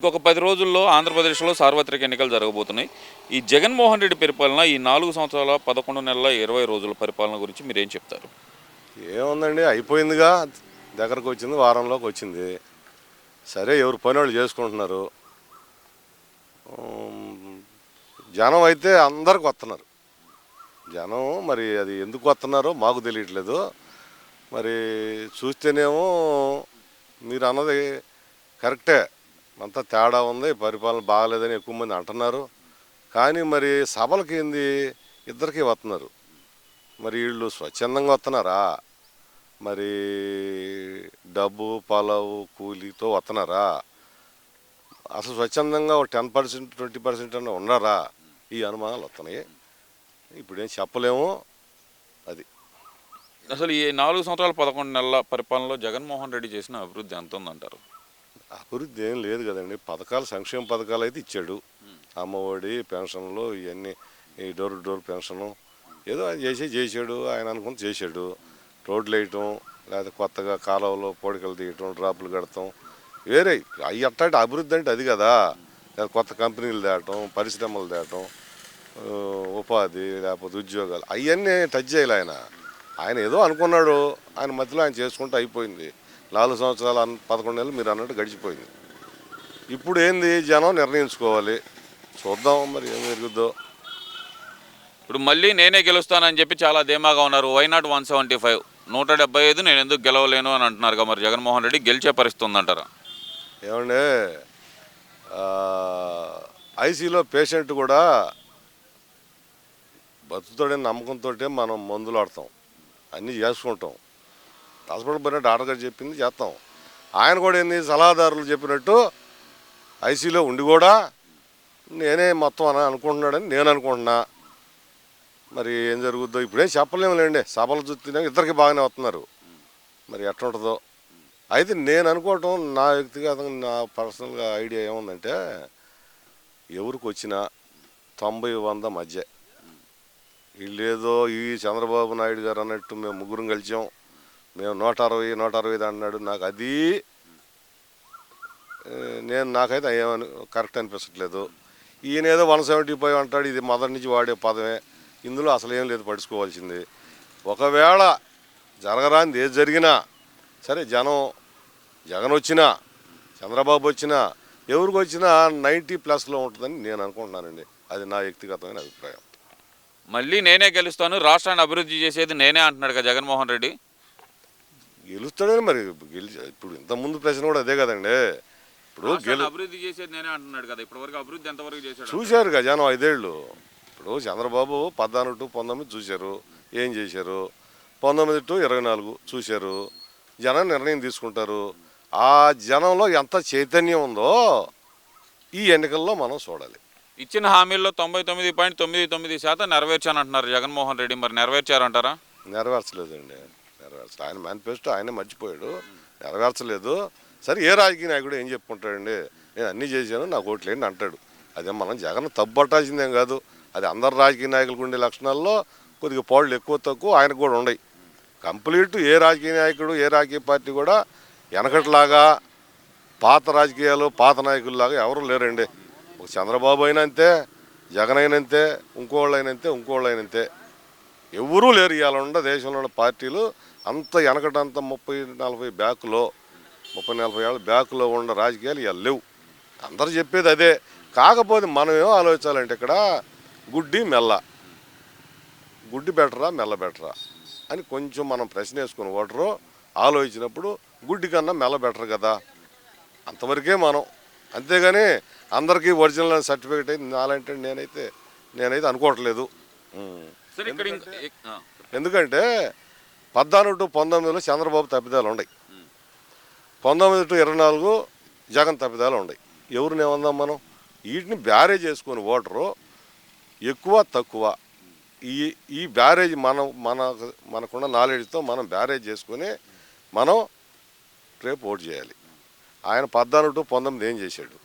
ఇంకొక పది రోజుల్లో ఆంధ్రప్రదేశ్లో సార్వత్రిక ఎన్నికలు జరగబోతున్నాయి. ఈ జగన్మోహన్ రెడ్డి పరిపాలన ఈ నాలుగు సంవత్సరాల పదకొండు నెలల ఇరవై రోజుల పరిపాలన గురించి మీరేం చెప్తారు? ఏముందండి? అయిపోయిందిగా. దగ్గరకు వచ్చింది వారంలోకి వచ్చింది. సరే ఎవరు పని వాళ్ళు చేసుకుంటున్నారు జనం అయితే అందరికి వస్తున్నారు. జనం మరి అది ఎందుకు వస్తున్నారో మాకు తెలియట్లేదు. మరి చూస్తేనేమో మీరు అన్నది కరెక్టే. అంతా తేడా ఉంది పరిపాలన బాగలేదని ఎక్కువ మంది అంటున్నారు. కానీ మరి సభలకి ఏంది? ఇద్దరికి వస్తున్నారు మరి వీళ్ళు స్వచ్ఛందంగా వస్తున్నారా మరి డబ్బు పలావు కూలీతో వస్తున్నారా అసలు స్వచ్ఛందంగా ఒక టెన్ పర్సెంట్ ట్వంటీ పర్సెంట్ అన్న ఉన్నారా? ఈ అనుమానాలు వస్తున్నాయి ఇప్పుడేం చెప్పలేము. అది. అసలు ఈ నాలుగు సంవత్సరాల పదకొండు నెలల పరిపాలనలో జగన్మోహన్ రెడ్డి చేసిన అభివృద్ధి ఎంత ఉందంటారు అభివృద్ధి ఏం లేదు కదండి. పథకాలు సంక్షేమ పథకాలు అయితే ఇచ్చాడు. అమ్మఒడి పెన్షన్లు ఇవన్నీ ఈ డోర్ డోర్ పెన్షను ఏదో ఆయన చేసి చేశాడు ఆయన అనుకుని చేశాడు. రోడ్లు వేయటం లేకపోతే కొత్తగా కాలువలో పోడికలు తీయటం డ్రాపులు కడటం వేరే అవి అట్టాంటి అభివృద్ధి అంటే అది కదా. లేదా కొత్త కంపెనీలు తేవటం పరిశ్రమలు తేవటం ఉపాధి లేకపోతే ఉద్యోగాలు అవన్నీ టచ్ చేయాలి ఆయన. ఆయన ఏదో అనుకున్నాడు. ఆయన మధ్యలో ఆయన చేసుకుంటూ అయిపోయింది. నాలుగు సంవత్సరాలు పదకొండు నెలలు మీరు అన్నట్టు గడిచిపోయింది. ఇప్పుడు ఏంది జనం నిర్ణయించుకోవాలి. చూద్దాం మరి ఏం జరుగుద్దో. ఇప్పుడు మళ్ళీ నేనే గెలుస్తానని చెప్పి చాలా ధీమాగా ఉన్నారు. Why not one seventy five నూట డెబ్బై ఐదు నేను ఎందుకు గెలవలేను అని అంటున్నారు మరి జగన్మోహన్ రెడ్డి గెలిచే పరిస్థితి ఉందంటారా? ఏమంటే ఐసీలో పేషెంట్ కూడా బతుకుతాడని నమ్మకంతో మనం మందులు ఆడతాం అన్నీ చేసుకుంటాం. హాస్పిటల్ పోయినట్టు డాక్టర్ గారు చెప్పింది చేస్తాం. ఆయన కూడా ఏంది సలహాదారులు చెప్పినట్టు ఐసీలో ఉండి కూడా నేనే మొత్తం అని అనుకుంటున్నాడని నేను అనుకుంటున్నా. మరి ఏం జరుగుద్దో ఇప్పుడేం చెప్పలేములేండి సభలు చూస్తున్నా ఇద్దరికి బాగానే వస్తున్నారు. మరి ఎట్లుంటుందో అయితే నేను అనుకోవటం నా వ్యక్తిగతంగా నా పర్సనల్గా ఐడియా ఏముందంటే ఎవరికి వచ్చినా తొంభై వంద మధ్య. వీళ్ళేదో ఈ చంద్రబాబు నాయుడు గారు అన్నట్టు మేము ముగ్గురం కలిసాం. మేము నూట అరవై నూట అరవై అన్నాడు. నాకు అది నేను నాకైతే ఏమని కరెక్ట్ అనిపించట్లేదు ఈయన ఏదో వన్ సెవెంటీ ఫైవ్ అంటాడు. ఇది మొదటి నుంచి వాడే పదమే. ఇందులో అసలు ఏం లేదు పడుచుకోవాల్సింది. ఒకవేళ జరగరాంది ఏది జరిగినా సరే జనం జగన్ వచ్చినా చంద్రబాబు వచ్చినా ఎవరికి వచ్చినా నైంటీ ప్లస్లో ఉంటుందని నేను అనుకుంటున్నానండి. అది నా వ్యక్తిగతమైన అభిప్రాయం. మళ్ళీ నేనే గెలుస్తాను రాష్ట్రాన్ని అభివృద్ధి చేసేది నేనే అంటున్నాడు కదా జగన్మోహన్ రెడ్డి. గెలుస్తాడని మరి గెలిచి ఇప్పుడు ఇంతకుముందు ప్రశ్న కూడా అదే కదండి. ఇప్పుడు గెలు అభివృద్ధి చేసేది నేనే అంటున్నాడు కదా. ఇప్పటివరకు అభివృద్ధి ఎంతవరకు చేశాడు? చూశారు కదా జనం ఐదేళ్ళు. ఇప్పుడు చంద్రబాబు పద్నాలుగు టు పంతొమ్మిది చూశారు. ఏం చేశారు? పంతొమ్మిది టు ఇరవై నాలుగు చూశారు. జనం నిర్ణయం తీసుకుంటారు. ఆ జనంలో ఎంత చైతన్యం ఉందో ఈ ఎన్నికల్లో మనం చూడాలి. ఇచ్చిన హామీల్లో తొంభై తొమ్మిది పాయింట్ తొమ్మిది తొమ్మిది శాతం నెరవేర్చాను అంటున్నారు జగన్మోహన్ రెడ్డి. మరి నెరవేర్చారంటారా? నెరవేర్చలేదండి. నెరవేర్చలేదు ఆయన మేనిఫెస్టో ఆయనే మర్చిపోయాడు. నెరవేర్చలేదు. సరే ఏ రాజకీయ నాయకుడు ఏం చెప్పుకుంటాడండి? నేను అన్నీ చేశాను నాకు ఓట్లేండి అంటాడు. అదే మనం జగన్ తప్పట్టాల్సిందేం కాదు. అది అందరు రాజకీయ నాయకులకు ఉండే లక్షణాల్లో కొద్దిగా పాళ్ళు ఎక్కువ తక్కువ ఆయనకు కూడా ఉన్నాయి కంప్లీట్ ఏ రాజకీయ నాయకుడు ఏ రాజకీయ పార్టీ కూడా వెనకట్లాగా పాత రాజకీయాలు పాత నాయకుల్లాగా ఎవరు లేరండి. ఒక చంద్రబాబు అయినంతే జగన్ అయినంతే ఇంకోళ్ళు అయినంతే ఇంకోళ్ళు అయినంతే. ఎవరూ లేరు ఇవాళ ఉన్న దేశంలో ఉన్న పార్టీలు. అంత వెనకటంత ముప్పై నలభై బ్యాకులో ముప్పై నలభై ఏళ్ళ బ్యాకులో ఉన్న రాజకీయాలు ఇవాళ లేవు. అందరు చెప్పేది అదే. కాకపోతే మనం ఏమో ఆలోచించాలంటే ఇక్కడ గుడ్డి మెల్ల. గుడ్డి బెటరా మెల్ల బెటరా అని కొంచెం మనం ప్రశ్న వేసుకుని ఓటరు. ఆలోచించినప్పుడు గుడ్డి కన్నా మెల్ల బెటర్ కదా. అంతవరకే మనం. అంతేగాని అందరికీ ఒరిజినల్ సర్టిఫికేట్ అయితే నాలంటే నేనైతే నేనైతే అనుకోవట్లేదు. సరే ఇక్కడ. ఎందుకంటే పద్నాలుగు టు పంతొమ్మిదిలో చంద్రబాబు తప్పిదాలు ఉన్నాయి. పంతొమ్మిది టు ఇరవై నాలుగు జగన్ తప్పిదాలు ఉన్నాయి. ఎవరిని ఏమందాం మనం? వీటిని బ్యారేజ్ చేసుకుని ఓటరు ఎక్కువ తక్కువ. ఈ ఈ బ్యారేజ్ మనం మన మనకున్న నాలెడ్జ్తో మనం బ్యారేజ్ చేసుకుని మనం రేపు ఓటు చేయాలి. ఆయన పద్నాలుగు టు పంతొమ్మిది ఏం చేశాడు?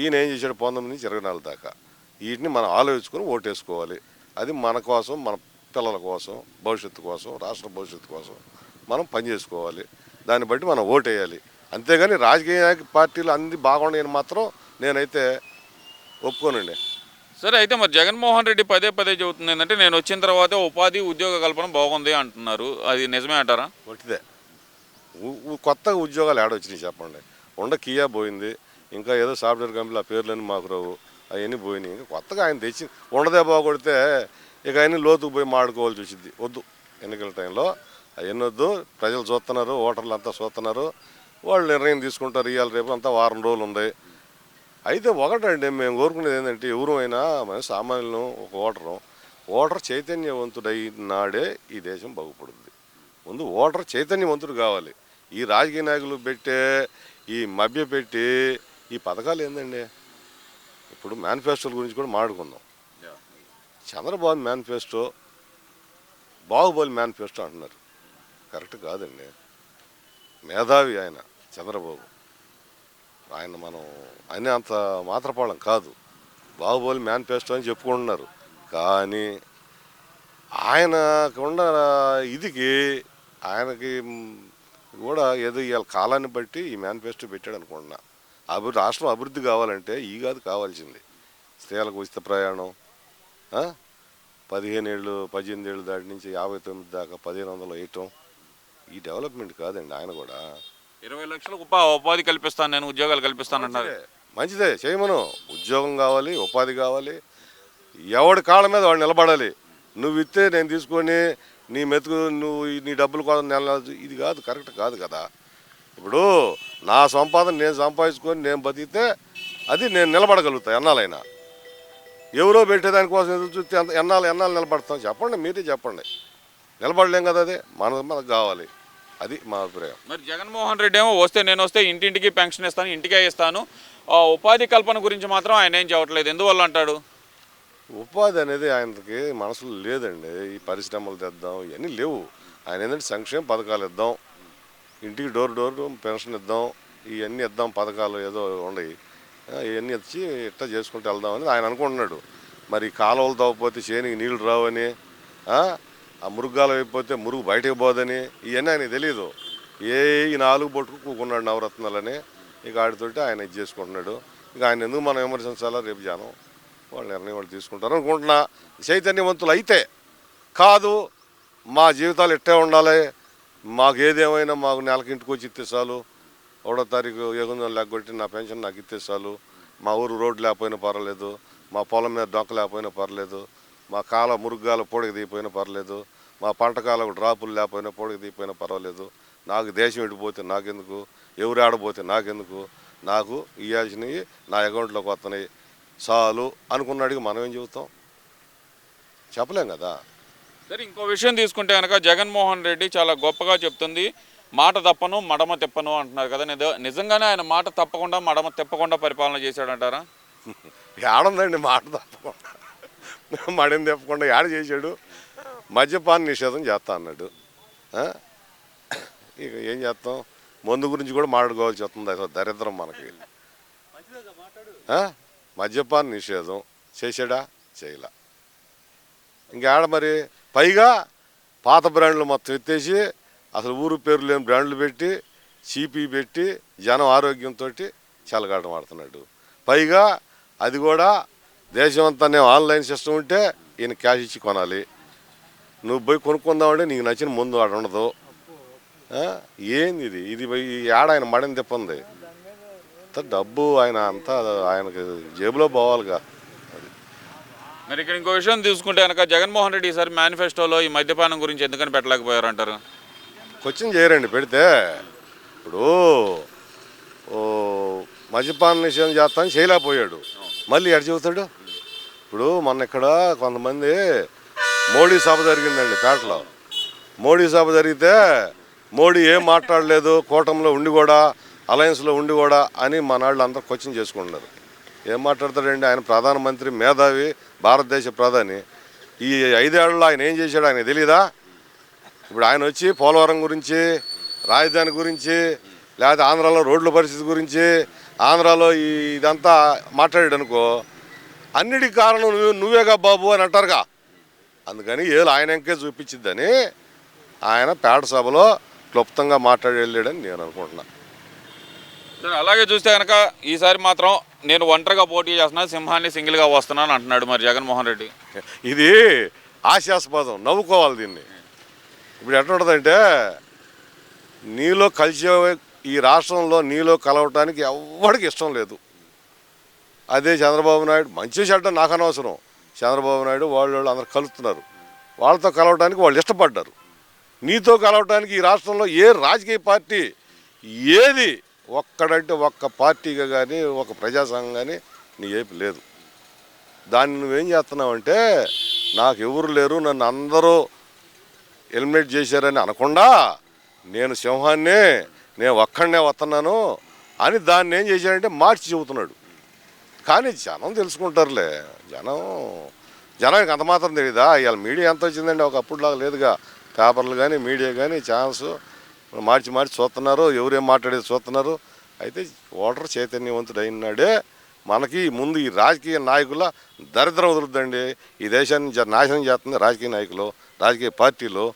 ఈయన ఏం చేశాడు? పంతొమ్మిది నుంచి ఇరవై నాలుగు దాకా. వీటిని మనం ఆలోచించుకొని ఓటేసుకోవాలి. అది మన కోసం మన పిల్లల కోసం భవిష్యత్తు కోసం రాష్ట్ర భవిష్యత్తు కోసం మనం పనిచేసుకోవాలి దాన్ని బట్టి మనం ఓటేయాలి. అంతేగాని రాజకీయ పార్టీలు అన్ని బాగున్నాయని మాత్రం నేనైతే ఒప్పుకోనండి. సరే అయితే మరి జగన్మోహన్ రెడ్డి పదే పదే చెబుతుంది ఏంటంటే నేను వచ్చిన తర్వాత ఉపాధి ఉద్యోగ కల్పన బాగుంది అంటున్నారు. అది నిజమే అంటారా? ఉ- కొత్తగా ఉద్యోగాలు ఏడొచ్చినాయి చెప్పండి. ఉండ కియా పోయింది. ఇంకా ఏదో సాఫ్ట్వేర్ కంపెనీలు ఆ పేర్లని మాకు రావు. అవన్నీ పోయినాయి. ఇంకా కొత్తగా ఆయన తెచ్చి ఉండదే బాగొడితే ఇక ఆయన లోతుకు పోయి మాడుకోవాల్సి వచ్చింది. వద్దు. ఎన్నికల టైంలో అవన్నీ వద్దు. ప్రజలు చూస్తున్నారు ఓటర్లు అంతా చూస్తున్నారు. వాళ్ళు నిర్ణయం తీసుకుంటారు. ఇవాళ రేపు అంతా వారం రోజులు ఉంది. అయితే ఒకటండి మేము కోరుకునేది ఏంటంటే ఎవరైనా మన సామాన్యులను ఒక ఓటరు ఓటర్ చైతన్యవంతుడై నాడే ఈ దేశం బాగుపడుతుంది ముందు ఓటర్ చైతన్యవంతుడు కావాలి. ఈ రాజకీయ నాయకులు పెట్టే ఈ మభ్య పెట్టి ఈ పథకాలు ఏందండి? ఇప్పుడు మేనిఫెస్టోల గురించి కూడా మాట్లాడుకుందాం. చంద్రబాబు మేనిఫెస్టో బాహుబలి మేనిఫెస్టో అంటున్నారు. కరెక్ట్ కాదండి. మేధావి ఆయన చంద్రబాబు. ఆయన మనం అనే అంత మాత్రపాళం కాదు. బాహుబలి మేనిఫెస్టో అని చెప్పుకుంటున్నారు. కానీ ఆయనకు ఉన్న ఇదికి ఆయనకి కూడా ఏదో ఇవాళ కాలాన్ని బట్టి ఈ మేనిఫెస్టో పెట్టాడు అనుకుంటున్నా. అభివృద్ధి రాష్ట్రం అభివృద్ధి కావాలంటే ఈ కాదు కావాల్సింది. స్త్రీలకు ఉచిత ప్రయాణం? పదిహేను ఏళ్ళు పద్దెనిమిది ఏళ్ళు దాటి నుంచి యాభై తొమ్మిది దాకా పదిహేను వందలు వేయటం ఈ డెవలప్మెంట్ కాదండి ఆయన కూడా. ఇరవై లక్షలకు ఉపా ఉపాధి కల్పిస్తాను నేను ఉద్యోగాలు కల్పిస్తాను అంటున్నారు మంచిదే. చేయమను. ఉద్యోగం కావాలి ఉపాధి కావాలి. ఎవడి కాళ్ళ మీద వాడు నిలబడాలి. నువ్వు ఇస్తే నేను తీసుకొని నీ మెతుకు నువ్వు నీ డబ్బులు కోసం నెల ఇది కాదు కరెక్ట్ కాదు కదా. ఇప్పుడు నా సంపాదన నేను సంపాదించుకొని నేను బతికితే అది నేను నిలబడగలుగుతా ఎన్నాలైనా ఎవరో పెట్టేదానికోసం ఎదురు చూస్తే ఎంత ఎన్నాళ్ళు ఎన్నాళ్ళు నిలబడతాం చెప్పండి మీరే చెప్పండి. నిలబడలేం కదా అది? మన మనకు కావాలి. అది మా అభిప్రాయం. మరి జగన్మోహన్ రెడ్డి ఏమో వస్తే నేను వస్తే ఇంటింటికి పెన్షన్ ఇస్తాను ఇంటికే ఇస్తాను. ఆ ఉపాధి కల్పన గురించి మాత్రం ఆయన ఏం చెప్పట్లేదు. ఎందువల్ల అంటాడు? ఉపాధి అనేది ఆయనకి మనసులో లేదండి. ఈ పరిశ్రమలు తెద్దాం ఇవన్నీ లేవు. ఆయన ఏంటంటే సంక్షేమ పథకాలు ఇద్దాం ఇంటికి డోర్ డోర్ పెన్షన్ ఇద్దాం ఇవన్నీ ఇద్దాం పథకాలు ఏదో ఉండయి ఇవన్నీ ఇచ్చి ఇట్లా చేసుకుంటూ వెళ్దాం అని ఆయన అనుకుంటున్నాడు. మరి కాలువలు తవ్వకపోతే చేనికి నీళ్ళు రావని ఆ, ఆ మురుగ్గాలు అయిపోతే మురుగు బయటకు పోదని ఇవన్నీ ఆయనకి తెలియదు ఏ ఈ నాలుగు బొట్టుకు కూకున్నాడు నవరత్నాలని ఇక ఆడితోటి ఆయన ఇది చేసుకుంటున్నాడు. ఇక ఆయన ఎందుకు మనం విమర్శించాలా? రేపు జానం వాళ్ళు నిర్ణయం వాళ్ళు తీసుకుంటారు అనుకుంటున్నా. చైతన్యవంతులు అయితే కాదు మా జీవితాలు ఇట్టే ఉండాలి మాకు ఏదేమైనా మాకు నెలకి ఇంటికి వచ్చి ఇస్తే చాలు. ఒకటో తారీఖు ఎగుందం లేకొట్టి నా పెన్షన్ నాకు ఇస్తే చాలు. మా ఊరు రోడ్డు లేకపోయినా పర్వాలేదు. మా పొలం మీద డొక్క లేకపోయినా పర్లేదు మా కాల మురుగ్గాల పొడికి దిగిపోయినా పర్లేదు మా పంట కాలం డ్రాపులు లేకపోయినా పొడికి దిగిపోయినా పర్వాలేదు. నాకు దేశం ఇడిపోతే నాకెందుకు? ఎవరు ఆడపోతే నాకెందుకు? నాకు ఇవ్వాల్సినవి నా అకౌంట్లోకి వస్తున్నాయి. చాలు అనుకున్నాడికి మనం ఏం చెబుతాం? చెప్పలేం కదా? సరే ఇంకో విషయం తీసుకుంటే కనుక జగన్మోహన్ రెడ్డి చాలా గొప్పగా చెప్తుంది మాట తప్పను మడమ తెప్పను అంటున్నారు కదా. నిజ- నిజంగానే ఆయన మాట తప్పకుండా మడమ తెప్పకుండా పరిపాలన చేశాడంటారా? ఏడుందండి మాట తప్పకుండా. మడిని తప్పకుండా ఏడ చేశాడు? మద్యపాన నిషేధం చేస్తా అన్నాడు. ఇక ఏం చేస్తాం? మందు గురించి కూడా మాట్లాడుకోవాల్సి వస్తుంది అసలు దరిద్రం మనకి. మద్యపాన నిషేధం చేశాడా? చేయలా. ఇంకేడ మరి పైగా పాత బ్రాండ్లు మొత్తం ఎత్తేసి అసలు ఊరు పేరు లేని బ్రాండ్లు పెట్టి చీపీ పెట్టి జనం ఆరోగ్యంతో చలగాటం ఆడుతున్నాడు పైగా అది కూడా దేశం అంతా ఆన్లైన్ సిస్టమ్ ఉంటే ఈయన క్యాష్ ఇచ్చి కొనాలి. నువ్వు పోయి కొనుక్కుందామంటే నీకు నచ్చిన ముందు ఆడ ఉండదు. ఏంది ఇది? ఇది పోయి ఆడ ఆయన మడని తిప్పంది. డబ్బు ఆయన అంతా ఆయనకి జేబులో పోవాలిగా. మరి ఇక్కడ ఇంకో విషయం తీసుకుంటే కనుక జగన్మోహన్ రెడ్డి ఈసారి మేనిఫెస్టోలో ఈ మద్యపానం గురించి ఎందుకని పెట్టలేకపోయారు అంటారు? క్వశ్చన్ చేయరండి పెడితే. ఇప్పుడు ఓ మద్యపాన నిషేధం చేస్తాను చేయలేకపోయాడు. మళ్ళీ ఎడ చెబుతాడు? ఇప్పుడు మొన్న ఇక్కడ కొంతమంది మోడీ సభ జరిగిందండి పేటలో. మోడీ సభ జరిగితే మోడీ ఏం మాట్లాడలేదు కూటమిలో ఉండి కూడా అలయన్స్లో ఉండి కూడా అని మన వాళ్ళు అందరూ క్వశ్చన్ చేసుకుంటున్నారు. ఏం మాట్లాడతాడండి? ఆయన ప్రధానమంత్రి మేధావి భారతదేశ ప్రధాని. ఈ ఐదేళ్ళలో ఆయన ఏం చేశాడు ఆయన తెలియదా ఇప్పుడు ఆయన వచ్చి పోలవరం గురించి రాజధాని గురించి లేకపోతే ఆంధ్రాలో రోడ్ల పరిస్థితి గురించి ఆంధ్రాలో ఈ ఇదంతా మాట్లాడాడు అనుకో అన్నిటికి కారణం నువ్వు నువ్వేగా బాబు అని అంటారుగా. అందుకని ఏలు ఆయన ఇంకే చూపించిద్దని ఆయన పేట సభలో క్లుప్తంగా మాట్లాడి వెళ్ళాడని నేను అనుకుంటున్నాను అలాగే చూస్తే కనుక ఈసారి మాత్రం నేను ఒంటరిగా పోటీ చేస్తున్నా సింహాన్ని సింగిల్గా వస్తున్నాను అంటున్నాడు మరి జగన్మోహన్ రెడ్డి. ఇది హాస్యాస్పదం నవ్వుకోవాలి దీన్ని. ఇప్పుడు ఎట్లా ఉంటుందంటే నీలో కలిసే ఈ రాష్ట్రంలో నీలో కలవటానికి ఎవరికి ఇష్టం లేదు. అదే చంద్రబాబు నాయుడు మంచి చెడ్డ నాకు అనవసరం. చంద్రబాబు నాయుడు వాళ్ళు వాళ్ళు అందరు కలుస్తున్నారు. వాళ్ళతో కలవటానికి వాళ్ళు ఇష్టపడ్డారు. నీతో కలవటానికి ఈ రాష్ట్రంలో ఏ రాజకీయ పార్టీ ఏది ఒక్కడంటే ఒక్క పార్టీగా కానీ ఒక ప్రజాసంఘం కానీ నీ ఏపీ లేదు. దాన్ని నువ్వేం చేస్తున్నావంటే నాకు ఎవరు లేరు నన్ను అందరూ ఎలిమినేట్ చేశారని అనకుండా నేను సింహాన్నే నేను ఒక్కడనే వస్తున్నాను అని దాన్ని ఏం చేశాడంటే మార్చి చెబుతున్నాడు. కానీ జనం తెలుసుకుంటారులే. జనం జనానికి అంత మాత్రం తెలియదా ఇవాళ మీడియా ఎంత వచ్చిందండి? ఒకప్పుడులాగా లేదుగా. పేపర్లు కానీ మీడియా కానీ ఛానల్స్ మార్చి మార్చి చూస్తున్నారు ఎవరేం మాట్లాడేది చూస్తున్నారు. అయితే ఓటర్ చైతన్యవంతుడు అయినాడే మనకి ముందు ఈ రాజకీయ నాయకుల దరిద్రం వదులుద్దండి. ఈ దేశాన్ని జ- నాశనం చేస్తుంది రాజకీయ నాయకులు రాజకీయ పార్టీలు.